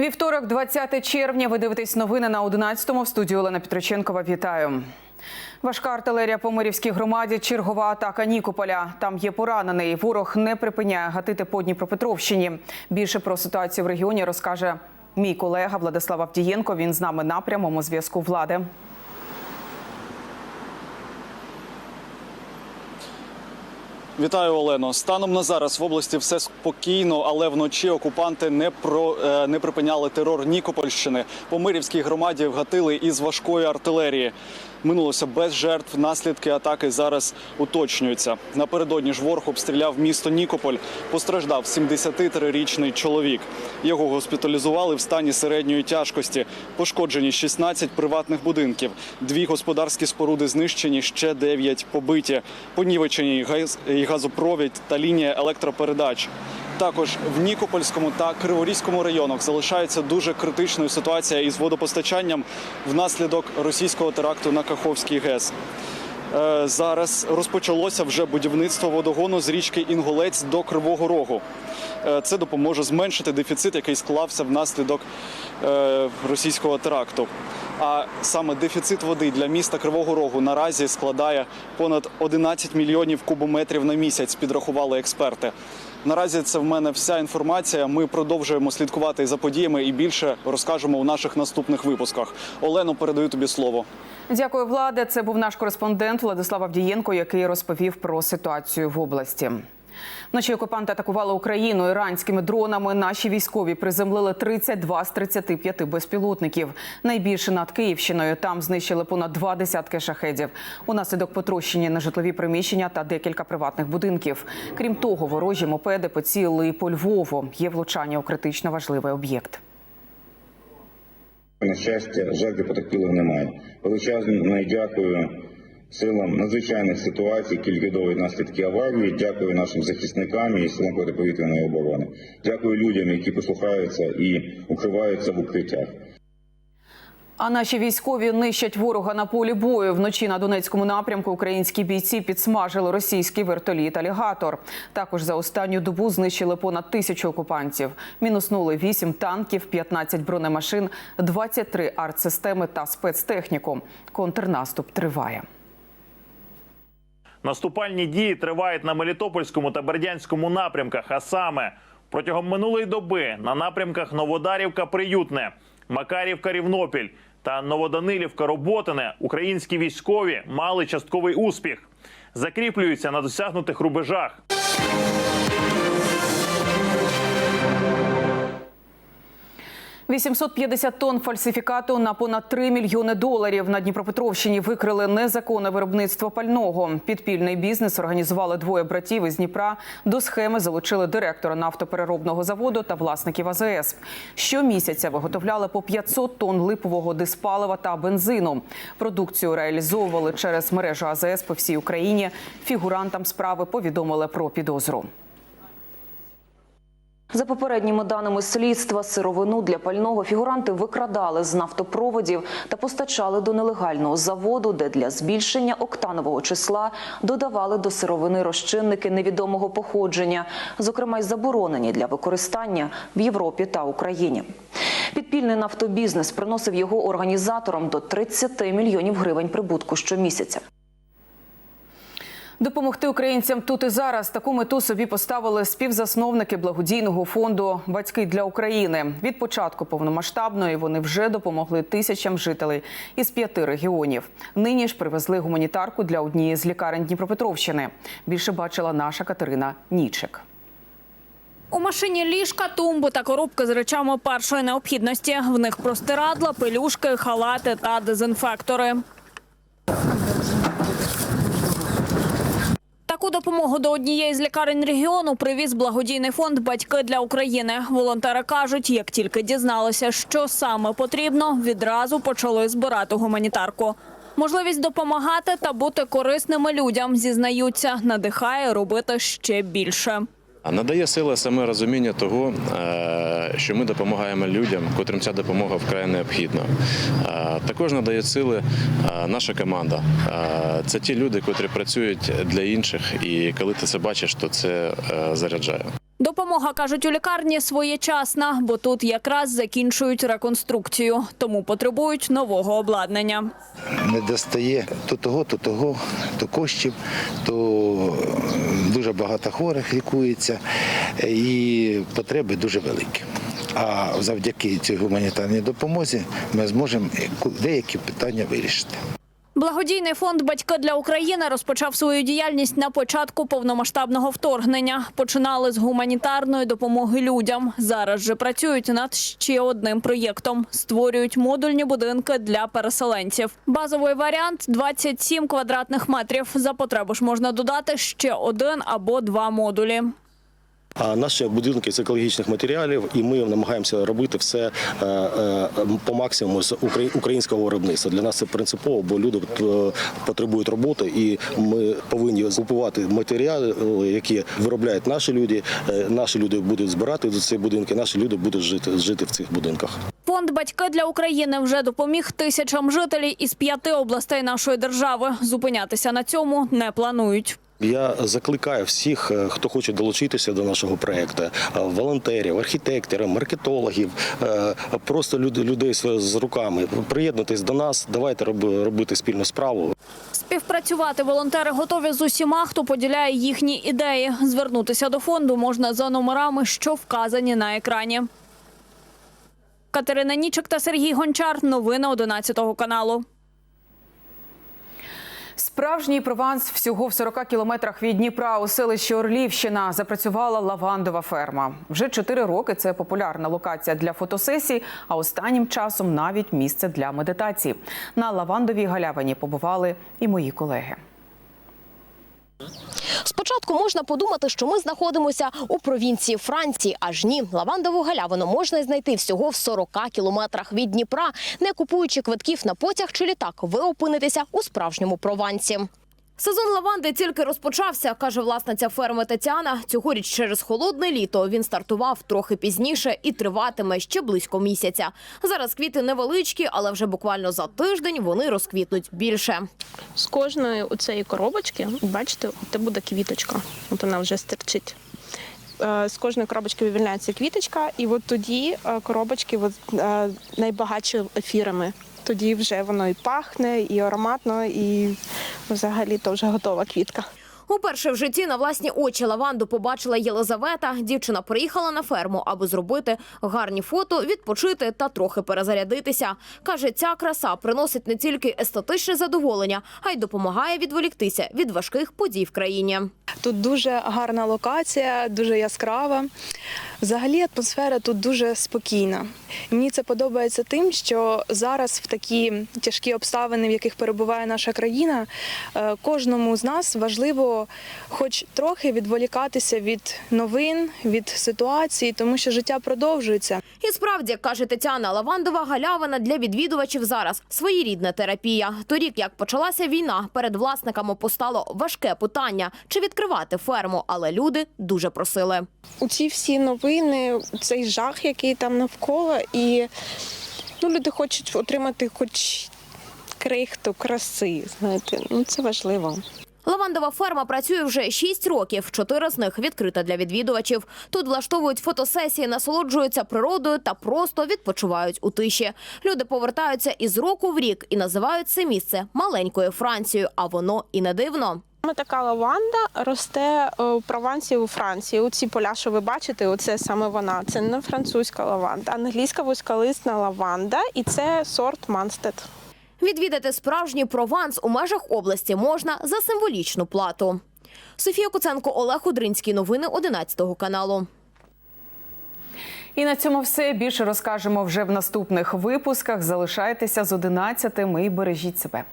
Вівторок, 20 червня. Ви дивитесь новини на 11-му. В студії Олена Петроченкова. Вітаю. Важка артилерія по Мирівській громаді. Чергова атака Нікополя. Там є поранений. Ворог не припиняє гатити по Дніпропетровщині. Більше про ситуацію в регіоні розкаже мій колега Владислав Авдієнко. Він з нами на прямому зв'язку влади. Вітаю, Олено. Станом на зараз в області все спокійно, але вночі окупанти не про е, не припиняли терор Нікопольщини. По Мирівській громаді вгатили із важкої артилерії. Минулося без жертв. Наслідки атаки зараз уточнюються. Напередодні ж ворог обстріляв місто Нікополь. Постраждав 73-річний чоловік. Його госпіталізували в стані середньої тяжкості. Пошкоджені 16 приватних будинків. Дві господарські споруди знищені, ще 9 побиті. Понівечені і газ- газопровід та лінія електропередач. Також в Нікопольському та Криворізькому районах залишається дуже критичною ситуація із водопостачанням внаслідок російського теракту на Каховський ГЕС. Е, Зараз розпочалося вже будівництво водогону з річки Інголець до Кривого Рогу. Е, Це допоможе зменшити дефіцит, який склався внаслідок е, російського теракту. А саме дефіцит води для міста Кривого Рогу наразі складає понад 11 мільйонів кубометрів на місяць, підрахували експерти. Наразі це в мене вся інформація. Ми продовжуємо слідкувати за подіями і більше розкажемо у наших наступних випусках. Олено, передаю тобі слово. Дякую, влада. Це був наш кореспондент Владислав Авдієнко, який розповів про ситуацію в області. Вночі окупанти атакували Україну іранськими дронами. Наші військові приземлили 32 з 35 безпілотників. Найбільше над Київщиною. Там знищили понад два десятки шахедів. Унаслідок потрощені нежитлові приміщення та декілька приватних будинків. Крім того, ворожі мопеди поцілили і по Львову. Є влучання у критично важливий об'єкт. На щастя, жертв потерпілих немає. Величезне дякую силам надзвичайних ситуацій, які ліквідовують наслідки аварії. Дякую нашим захисникам і силам протиповітряної оборони. Дякую людям, які послухаються і укриваються в укриттях. А наші військові нищать ворога на полі бою. Вночі на Донецькому напрямку українські бійці підсмажили російський вертоліт «Алігатор». Також за останню добу знищили понад тисячу окупантів. Мінуснули 8 танків, 15 бронемашин, 23 артсистеми та спецтехніку. Контрнаступ триває. Наступальні дії тривають на Мелітопольському та Бердянському напрямках. А саме протягом минулої доби на напрямках Новодарівка Приютне, Макарівка Рівнопіль та Новоданилівка Роботине українські військові мали частковий успіх, закріплюються на досягнутих рубежах. – 850 тонн фальсифікату на понад 3 мільйони доларів на Дніпропетровщині викрили незаконне виробництво пального. Підпільний бізнес організували двоє братів із Дніпра. До схеми залучили директора нафтопереробного заводу та власників АЗС. Щомісяця виготовляли по 500 тонн липового диспалива та бензину. Продукцію реалізовували через мережу АЗС по всій Україні. Фігурантам справи повідомили про підозру. За попередніми даними слідства, сировину для пального фігуранти викрадали з нафтопроводів та постачали до нелегального заводу, де для збільшення октанового числа додавали до сировини розчинники невідомого походження, зокрема й заборонені для використання в Європі та Україні. Підпільний нафтобізнес приносив його організаторам до 30 мільйонів гривень прибутку щомісяця. Допомогти українцям тут і зараз таку мету собі поставили співзасновники благодійного фонду Батьки для України. Від початку повномасштабної вони вже допомогли тисячам жителей із п'яти регіонів. Нині ж привезли гуманітарку для однієї з лікарень Дніпропетровщини. Більше бачила наша Катерина Нічик. У машині ліжка, тумби та коробки з речами першої необхідності. В них простирадла, пелюшки, халати та дезінфектори. Допомогу до однієї з лікарень регіону привіз благодійний фонд Батьки для України. Волонтери кажуть, як тільки дізналися, що саме потрібно, відразу почали збирати гуманітарку. Можливість допомагати та бути корисними людям зізнаються, надихає робити ще більше. А Надає сили саме розуміння того, е, що ми допомагаємо людям, котрим ця допомога вкрай необхідна. Е, Також надає сили е, наша команда. Це ті люди, котрі працюють для інших, і коли ти це бачиш, то це заряджає. Допомога, кажуть у лікарні, своєчасна, бо тут якраз закінчують реконструкцію, тому потребують нового обладнання. не достає то того, то того, то коштів, то дуже багато хворих лікується і потреби дуже великі. А завдяки цій гуманітарній допомозі ми зможемо деякі питання вирішити. Благодійний фонд Батьки для України розпочав свою діяльність на початку повномасштабного вторгнення. Починали з гуманітарної допомоги людям. Зараз же працюють над ще одним проєктом. Створюють модульні будинки для переселенців. Базовий варіант 27 квадратних метрів. За потреби ж можна додати ще один або два модулі. А наші будинки з екологічних матеріалів, і ми намагаємося робити все е, е, по максимуму з укра- українського виробництва. Для нас це принципово, бо люди е, потребують роботи, і ми повинні купувати матеріали, які виробляють наші люди. Наші люди будуть збирати до ці будинки, наші люди будуть жити жити в цих будинках. Фонд Батьки для України вже допоміг тисячам жителів із п'яти областей нашої держави. Зупинятися на цьому не планують. Я закликаю всіх, е, хто хоче долучитися до нашого проекту, е, волонтерів, архітекторів, маркетологів, е, просто людей з руками. Приєднуйтесь до нас, давайте робити спільну справу. Співпрацювати волонтери готові з усіма, хто поділяє їхні ідеї. Звернутися до фонду можна за номерами, що вказані на екрані. Катерина Нічик та Сергій Гончар. Новини 11 каналу. Справжній прованс всього в 40 кілометрах від Дніпра у селищі Орлівщина запрацювала лавандова ферма. Вже чотири роки це популярна локація для фотосесій, а останнім часом навіть місце для медитації. На лавандовій галявині побували і мої колеги. Спочатку можна подумати, що ми знаходимося у провінції Франції. Аж ні, лавандову галявину можна знайти всього в 40 кілометрах від Дніпра. Не купуючи квитків на потяг чи літак, ви опинитеся у справжньому Провансі. Сезон лаванди тільки розпочався, каже власниця ферми Тетяна. Цьогоріч через холодне літо він стартував трохи пізніше і триватиме ще близько місяця. Зараз квіти невеличкі, але вже буквально за тиждень вони розквітнуть більше. З кожної оцеї коробочки, бачите, це буде квіточка. От вона вже стерчить. Е, З кожної коробочки вивільняється квіточка, і от тоді е, коробочки от, е, найбагатші ефірами. Тоді вже воно і пахне, і ароматно, і взагалі то вже готова квітка. Уперше в житті на власні очі лаванду побачила Єлизавета. Дівчина приїхала на ферму, аби зробити гарні фото, відпочити та трохи перезарядитися. Каже, ця краса приносить не тільки естетичне задоволення, а й допомагає відволіктися від важких подій в країні. Тут дуже гарна локація, дуже яскрава. Взагалі атмосфера тут дуже спокійна. І мені це подобається тим, що зараз в такі тяжкі обставини, в яких перебуває наша країна, е, кожному з нас важливо хоч трохи відволікатися від новин, від ситуації, тому що життя продовжується. І справді, як каже Тетяна, лавандова галявина для відвідувачів зараз своєрідна терапія. Торік, як почалася війна, перед власниками постало важке питання, чи відкривати ферму, але люди дуже просили. У ці всі новини, цей жах, який там навколо, і ну, люди хочуть отримати хоч крихту краси. Знаєте, ну це важливо. Лавандова ферма працює вже 6 років. Чотири з них відкрита для відвідувачів. Тут влаштовують фотосесії, насолоджуються природою та просто відпочивають у тиші. Люди повертаються із року в рік і називають це місце маленькою Францією, а воно і не дивно. Саме така лаванда росте е, у Провансі у Франції. Оці поля, що ви бачите, оце саме вона. Це не французька лаванда, англійська вузьколисна лаванда, і це сорт Манстед. Відвідати справжній прованс у межах області можна за символічну плату. Софія Куценко, Олег Удринський. Новини 11 каналу. І на цьому все більше розкажемо вже в наступних випусках. Залишайтеся з 11 і бережіть себе.